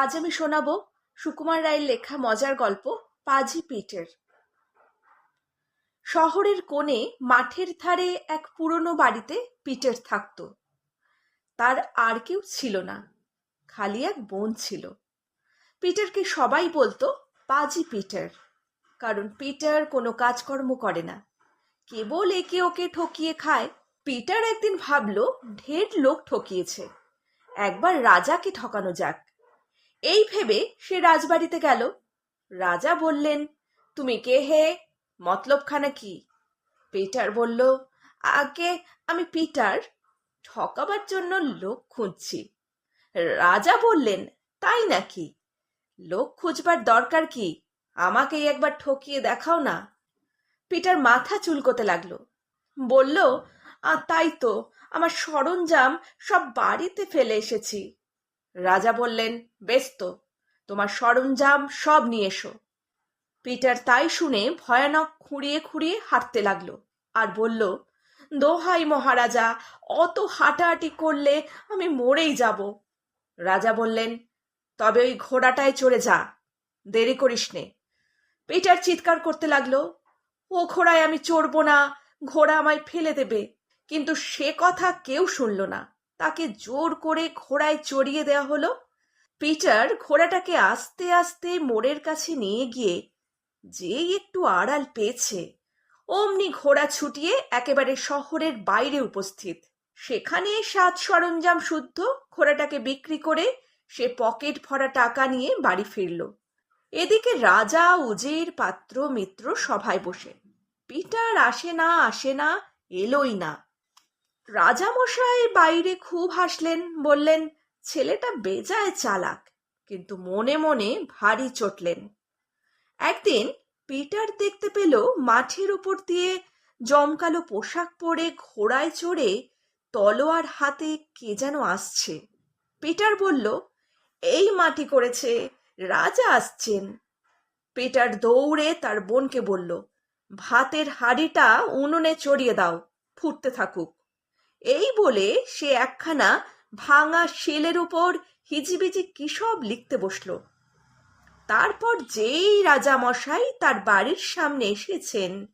আজ আমি শোনাব সুকুমার রায়ের লেখা মজার গল্প, পাজি পিটের। শহরের কোণে মাঠের ধারে এক পুরনো বাড়িতে পিটের থাকত। তার আর কেউ ছিল না, খালি এক বোন ছিল। পিটারকে সবাই বলতো, পাজি পিটার কারণ পিটার কোনো কাজকর্ম করে না। কেবল একে ওকে ঠকিয়ে খায়। পিটার একদিন ভাবল, ঢের লোক ঠকিয়েছে। একবার রাজাকে ঠকানো যাক। এই ভেবে সে রাজবাড়িতে গেল। রাজা বললেন তুমি কে হে? মতলবখানা কি? পিটার বলল আগে আমি পিটার ঠকাবার জন্য লোক খুঁজছি। রাজা বললেন তাই নাকি? লোক খুঁজবার দরকার কি? আমাকেই একবার ঠকিয়ে দেখাও না। পিটার মাথা চুলকোতে লাগল। বলল "আ, তাই তো আমার সরঞ্জাম সব বাড়িতে ফেলে এসেছি। রাজা বললেন, বেশ তো, তোমার সরঞ্জাম সব নিয়ে এসো। পিটার তাই শুনে ভয়ানক খুঁড়িয়ে খুঁড়িয়ে হাঁটতে লাগল আর বলল, দোহাই মহারাজা, অত হাঁটাহাঁটি করলে আমি মরেই যাব। রাজা বললেন, তবে ওই ঘোড়াটায় চড়ে যা, দেরি করিস নে। পিটার চিৎকার করতে লাগল, ও ঘোড়ায় আমি চড়বো না, ঘোড়া আমায় ফেলে দেবে। কিন্তু সে কথা কেউ শুনল না। তাকে জোর করে ঘোড়ায় চড়িয়ে দেওয়া হলো। পিটার ঘোড়াটাকে আস্তে আস্তে মোড়ের কাছে নিয়ে গিয়ে যেই একটু আড়াল পেয়েছে, অমনি ঘোড়া ছুটিয়ে একেবারে শহরের বাইরে উপস্থিত। সেখানে সাজ সরঞ্জাম শুদ্ধ, ঘোড়াটাকে বিক্রি করে সে পকেট ভরা টাকা নিয়ে বাড়ি ফিরল। এদিকে রাজা, উজের, পাত্র, মিত্র সভায় বসে। পিটার আসে না আসে না, এলোই না। রাজামশাই বাইরে খুব হাসলেন, বললেন, ছেলেটা বেজায় চালাক। কিন্তু মনে মনে ভারী চটলেন। একদিন পিটার দেখতে পেল মাঠের উপর দিয়ে জমকালো পোশাক পরে ঘোড়ায় চড়ে তলোয়ার হাতে কে যেন আসছে। পিটার বলল, এই মাটি করেছে, রাজা আসছেন। পিটার দৌড়ে তার বোনকে বলল, ভাতের হাঁড়িটা উনুনে চড়িয়ে দাও, ফুটতে থাকুক। এই বলে সে একখানা ভাঙা শেলের উপর হিজিবিজি কি সব লিখতে বসল। তারপর যেই রাজামশাই তার বাড়ির সামনে এসেছেন,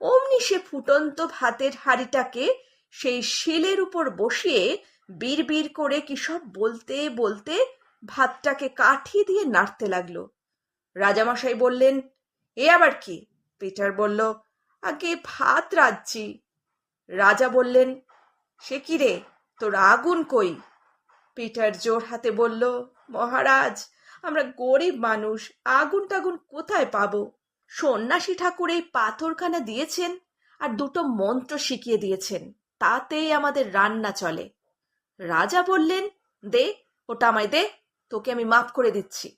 অমনি সে ফুটন্ত ভাতের হাঁড়িটাকে সেই শিলের উপর বসিয়ে বিড় করে কি সব বলতে বলতে ভাতটাকে কাঠি দিয়ে নাড়তে লাগল। রাজামশাই বললেন, এ আবার কি? পিটার বলল, আগে ভাত রাঁধছি। রাজা বললেন সে কি রে? তোর আগুন কই? পিটার জোর হাতে বলল, মহারাজ, আমরা গরিব মানুষ, আগুন টাগুন কোথায় পাব? সন্ন্যাসী ঠাকুর এই পাথরখানা দিয়েছেন আর দুটো মন্ত্র শিখিয়ে দিয়েছেন, তাতেই আমাদের রান্না চলে। রাজা বললেন, দে, ওটা আমায় দে, তোকে আমি মাফ করে দিচ্ছি।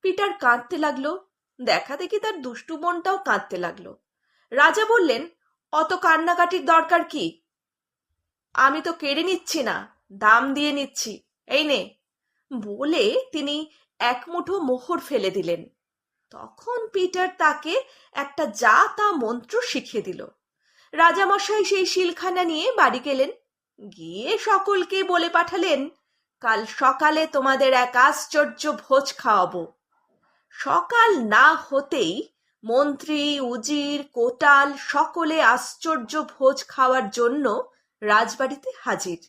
পিটার কাঁদতে লাগল, দেখা দেখি তার দুষ্টু মনটাও কাঁদতে লাগল। রাজা বললেন, অত কান্নাকাটির দরকার কি? আমি তো কেড়ে নিচ্ছি না, দাম দিয়ে নিচ্ছি। এই নে। বলে তিনি এক মুঠো মোহর ফেলে দিলেন। তখন পিটার তাকে একটা যা তা মন্ত্র শিখিয়ে দিল। রাজামশাই সেই শিলখানা নিয়ে বাড়ি গেলেন। গিয়ে সকলকে বলে পাঠালেন, কাল সকালে তোমাদের এক আশ্চর্য ভোজ খাওয়াবো। সকাল না হতেই মন্ত্রী, উজির, কোটাল সকলে আশ্চর্য ভোজ খাওয়ার জন্য রাজবাড়িতে হাজির।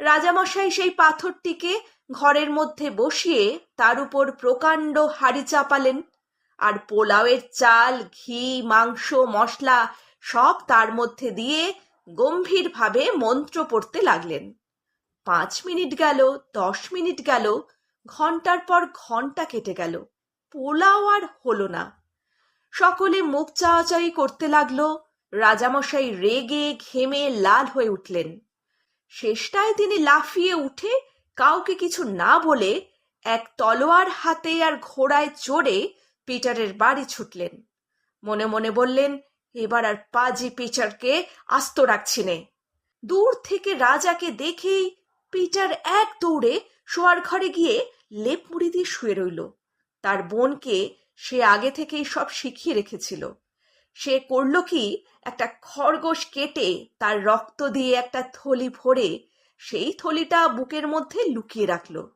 রাজামশাই সেই পাথরটিকে ঘরের মধ্যে বসিয়ে তার উপর প্রকাণ্ড হাড়ি চাপালেন আর পোলাওয়ের চাল, ঘি, মাংস, মশলা সব তার মধ্যে দিয়ে গম্ভীরভাবে মন্ত্র পড়তে লাগলেন। পাঁচ মিনিট গেল, দশ মিনিট গেল, ঘণ্টার পর ঘণ্টা কেটে গেল, পোলাও আর হলো না। সকলে মুখ চাওয়াচাই করতে লাগল রাজামশাই রেগে ঘেমে লাল হয়ে উঠলেন। শেষটায় তিনি লাফিয়ে উঠে কাউকে কিছু না বলে এক তলোয়ার হাতে আর ঘোড়ায় চড়ে পিটারের বাড়ি ছুটলেন। মনে মনে বললেন, এবার আর পাজি পিটারকে আস্ত রাখছি নে। দূর থেকে রাজাকে দেখেই পিটার এক দৌড়ে শোয়ার ঘরে গিয়ে লেপ মুড়ি দিয়ে শুয়ে রইল। তার বোনকে সে আগে থেকেই সব শিখিয়ে রেখেছিল। সে করল কি? একটা খরগোশ কেটে তার রক্ত দিয়ে একটা থলি ভরে সেই থলিটা বুকের মধ্যে লুকিয়ে রাখল।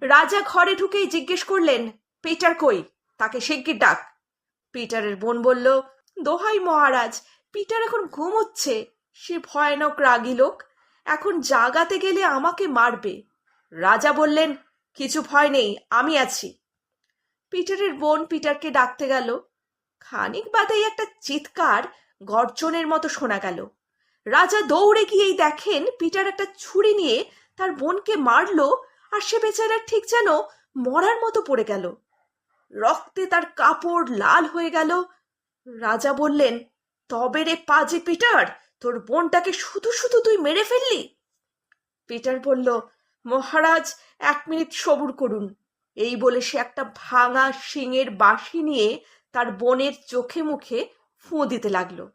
রাজা ঘরে ঢুকেই জিজ্ঞেস করলেন, পিটার কই? তাকে শিগগির ডাক। পিটারের বোন বলল, দোহাই মহারাজ, পিটার এখন ঘুমোচ্ছে, সে ভয়ানক রাগী লোক, এখন জাগাতে গেলে আমাকে মারবে। রাজা বললেন, কিছু ভয় নেই, আমি আছি। পিটারের বোন পিটারকে ডাকতে গেল খানিক বাদেই একটা চিৎকার গর্জনের মতো শোনা গেল। রাজা দৌড়ে গিয়েই দেখেন পিটার একটা ছুরি নিয়ে তার বোনকে মারলো আর সে বেচারা ঠিক যেন মরার মতো পড়ে গেল। রক্তে তার কাপড় লাল হয়ে গেল। রাজা বললেন, তবে রে পাজে পিটার, তোর বোনটাকে শুধু শুধু তুই মেরে ফেললি? পিটার বলল, মহারাজ, এক মিনিট সবুর করুন। এই বলে সে একটা ভাঙা শিঙের বাঁশি নিয়ে তার বোনের চোখে মুখে ফুঁ দিতে লাগল।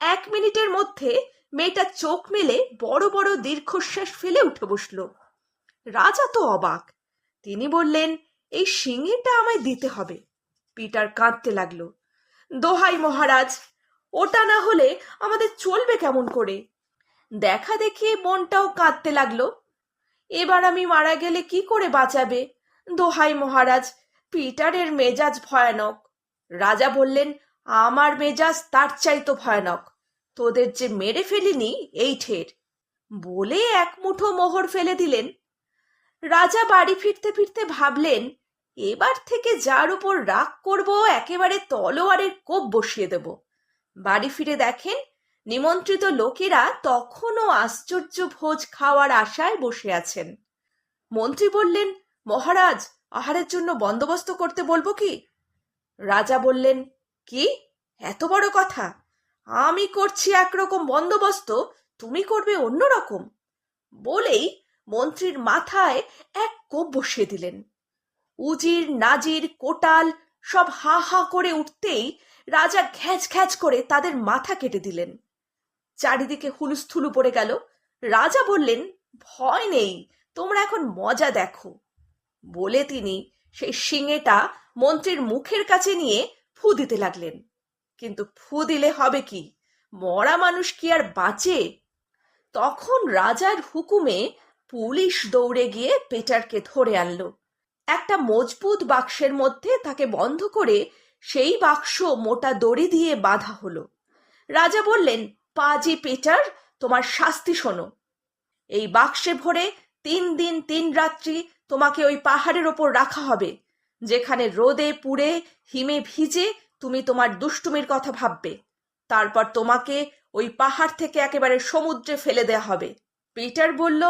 এক মিনিটের মধ্যে মেয়েটা চোখ মেলে বড় বড় দীর্ঘশ্বাস ফেলে উঠে বসল। রাজা তো অবাক। তিনি বললেন, এই শিঙেটা আমায় দিতে হবে। পিটার কাঁদতে লাগল। দোহাই মহারাজ, ওটা না হলে আমাদের চলবে কেমন করে? দেখা দেখি মনটাও কাঁদতে লাগল। এবার আমি মারা গেলে কি করে বাঁচাবে? দোহাই মহারাজ, পিটারের মেজাজ ভয়ানক। রাজা বললেন, আমার মেজাজ তার চাইতো ভয়ানক। তোদের যে মেরে ফেলিনি, এই ঠের। বলে এক মুঠো মোহর ফেলে দিলেন। রাজা বাড়ি ফিরতে ফিরতে ভাবলেন, এবার থেকে যার উপর রাগ করব, একেবারে তলোয়ারের কোপ বসিয়ে দেব। বাড়ি ফিরে দেখেন, নিমন্ত্রিত লোকেরা তখনও আশ্চর্য ভোজ খাওয়ার আশায় বসে আছেন। মন্ত্রী বললেন, মহারাজ, আহারের জন্য বন্দোবস্ত করতে বলব কি? রাজা বললেন, কি? এত বড় কথা? আমি করছি একরকম বন্দোবস্ত, তুমি করবে অন্যরকম। বলেই মন্ত্রীর মাথায় এক কোপ বসিয়ে দিলেন। উজির, নাজির, কোটাল সব হা হা করে উঠতেই রাজা ঘ্যাচ ঘ্যাচ করে তাদের মাথা কেটে দিলেন। চারিদিকে হুলুস্থুলু পড়ে গেল। রাজা বললেন, ভয় নেই, তোমরা এখন মজা দেখো। বলে তিনি সেই শিঙেটা মন্ত্রীর মুখের কাছে নিয়ে ফু দিতে লাগলেন। কিন্তু ফু দিলে হবে কি? মরা মানুষ কি আর বাঁচে? তখন রাজার হুকুমে পুলিশ দৌড়ে গিয়ে পেটারকে ধরে আনলো। একটা মজবুত বাক্সের মধ্যে তাকে বন্ধ করে সেই বাক্স মোটা দড়ি দিয়ে বাঁধা হলো। রাজা বললেন, পাজি পেটার, তোমার শাস্তি শোনো। এই বাক্সে ভরে তিন দিন তিন রাত্রি তোমাকে ওই পাহাড়ের ওপর রাখা হবে, যেখানে রোদে, পুড়ে, হিমে ভিজে তুমি তোমার দুষ্টুমির কথা ভাববে। তারপর তোমাকে ওই পাহাড় থেকে একেবারে সমুদ্রে ফেলে দেয়া হবে। পিটার বলল,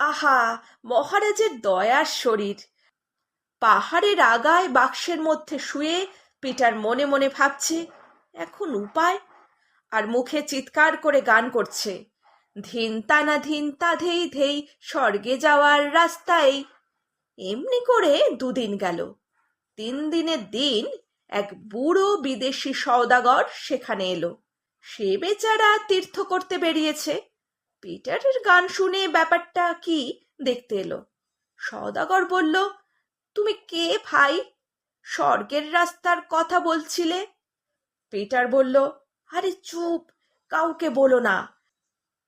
আহা, মহারাজের দয়ার শরীর। পাহাড়ের আগায় বাক্সের মধ্যে শুয়ে পিটার মনে মনে ভাবছে, এখন উপায়? আর মুখে চিৎকার করে গান করছে, ধিনতা না ধিনতা ধেই ধেই স্বর্গে যাওয়ার রাস্তায় এমনি করে দুদিন গেল। তিন দিনের দিন এক বুড়ো বিদেশি সওদাগর সেখানে এলো। সে বেচারা তীর্থ করতে বেরিয়েছে। পিটারের গান শুনে ব্যাপারটা কি দেখতে এলো। সওদাগর বলল, তুমি কে ভাই? স্বর্গের রাস্তার কথা বলছিলে? পিটার বলল, আরে চুপ, কাউকে বলো না।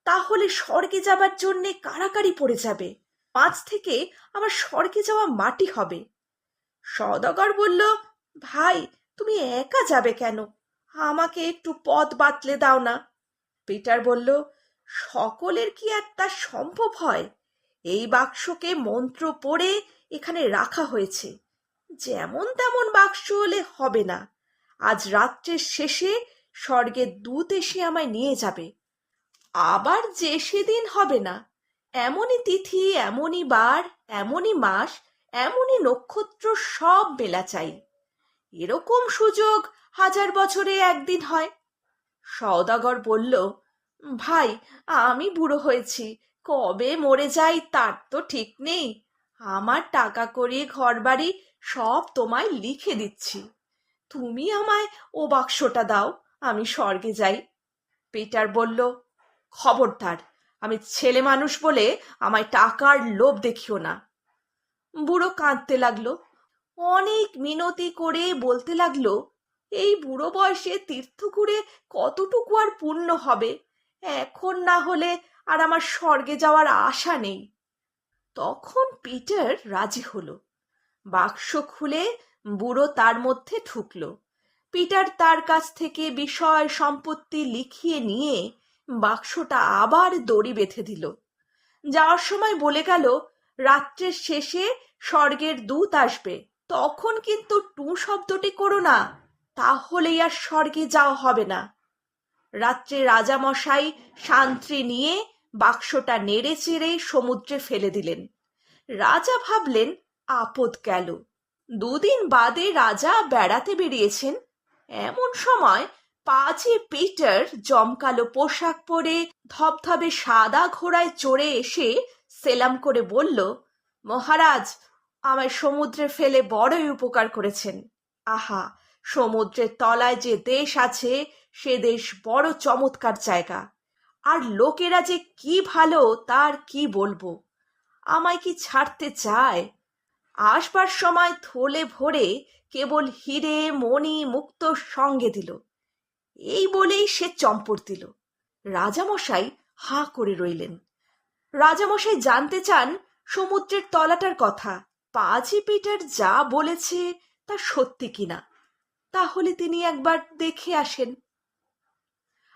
তাহলে স্বর্গে যাবার জন্যে কারাকারি পড়ে যাবে। পাঁচ থেকে আমার স্বর্গে যাওয়া মাটি হবে। সদাগর বলল, ভাই, তুমি একা যাবে কেন? আমাকে একটু পথ বাতলে দাও না। পিটার বলল, সকলের কি তা সম্ভব হয়? এই বাক্সকে মন্ত্র পড়ে এখানে রাখা হয়েছে। যেমন তেমন বাক্স হলে হবে না। আজ রাত্রের শেষে স্বর্গের দূত এসে আমায় নিয়ে যাবে। আবার যে সেদিন হবে না। এমনই তিথি, এমনই বার, এমনই মাস, এমনই নক্ষত্র সব বেলা চাই। এরকম সুযোগ হাজার বছরে একদিন হয়। সওদাগর বলল, ভাই, আমি বুড়ো হয়েছি, কবে মরে যাই তার তো ঠিক নেই। আমার টাকা করিয়ে ঘর বাড়ি সব তোমায় লিখে দিচ্ছি। তুমি আমায় ও বাক্সটা দাও, আমি স্বর্গে যাই। পিটার বলল, খবরদার আমি ছেলে মানুষ বলে আমায় টাকার লোভ দেখিও না। বুড়ো কাঁদতে লাগল, অনেক মিনতি করে বলতে লাগল, এই বুড়ো বয়সে তীর্থ ঘুরে কতটুকু আর পূর্ণ হবে? এখন না হলে আর আমার স্বর্গে যাওয়ার আশা নেই। তখন পিটার রাজি হলো। বাক্স খুলে বুড়ো তার মধ্যে ঢুকলো। পিটার তার কাছ থেকে বিষয় সম্পত্তি লিখিয়ে নিয়ে বাক্সটা আবার দড়ি বেঁধে দিল। যাওয়ার সময় বলে গেল, রাত্রের শেষে স্বর্গের দূত আসবে। তখন কিন্তু টু শব্দটি করো না, তাহলেই আর স্বর্গে যাওয়া হবে না। রাত্রে রাজামশাই শান্ত্রী নিয়ে বাক্সটা নেড়ে চেড়ে সমুদ্রে ফেলে দিলেন। রাজা ভাবলেন, আপদ গেল। দুদিন বাদে রাজা বেড়াতে বেরিয়েছেন। এমন সময় পাজি পিটার জমকালো পোশাক পরে ধবধবে সাদা ঘোড়ায় চড়ে এসে সেলাম করে বলল, মহারাজ, আমায় সমুদ্রে ফেলে বড়ই উপকার করেছেন। আহা, সমুদ্রের তলায় যে দেশ আছে, সে দেশ বড় চমৎকার জায়গা। আর লোকেরা যে কি ভালো, তার কি বলব? আমায় কি ছাড়তে চায়? আসবার সময় থলে ভরে কেবল হিরে মণি মুক্ত সঙ্গে দিল। এই বলেই সে চম্পট দিল। রাজামশাই হাঁ করে রইলেন। রাজামশাই জানতে চান সমুদ্রের তলাটার কথা। পাজি পিটার যা বলেছে তা সত্যি কিনা? তাহলে তিনি একবার দেখে আসেন।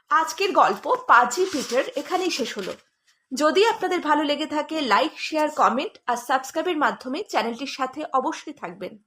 আজকের গল্প পাজি পিটার এখানেই শেষ হলো। যদি আপনাদের ভালো লেগে থাকে, লাইক, শেয়ার, কমেন্ট আর সাবস্ক্রাইবের মাধ্যমে চ্যানেলটির সাথে অবশ্যই থাকবেন।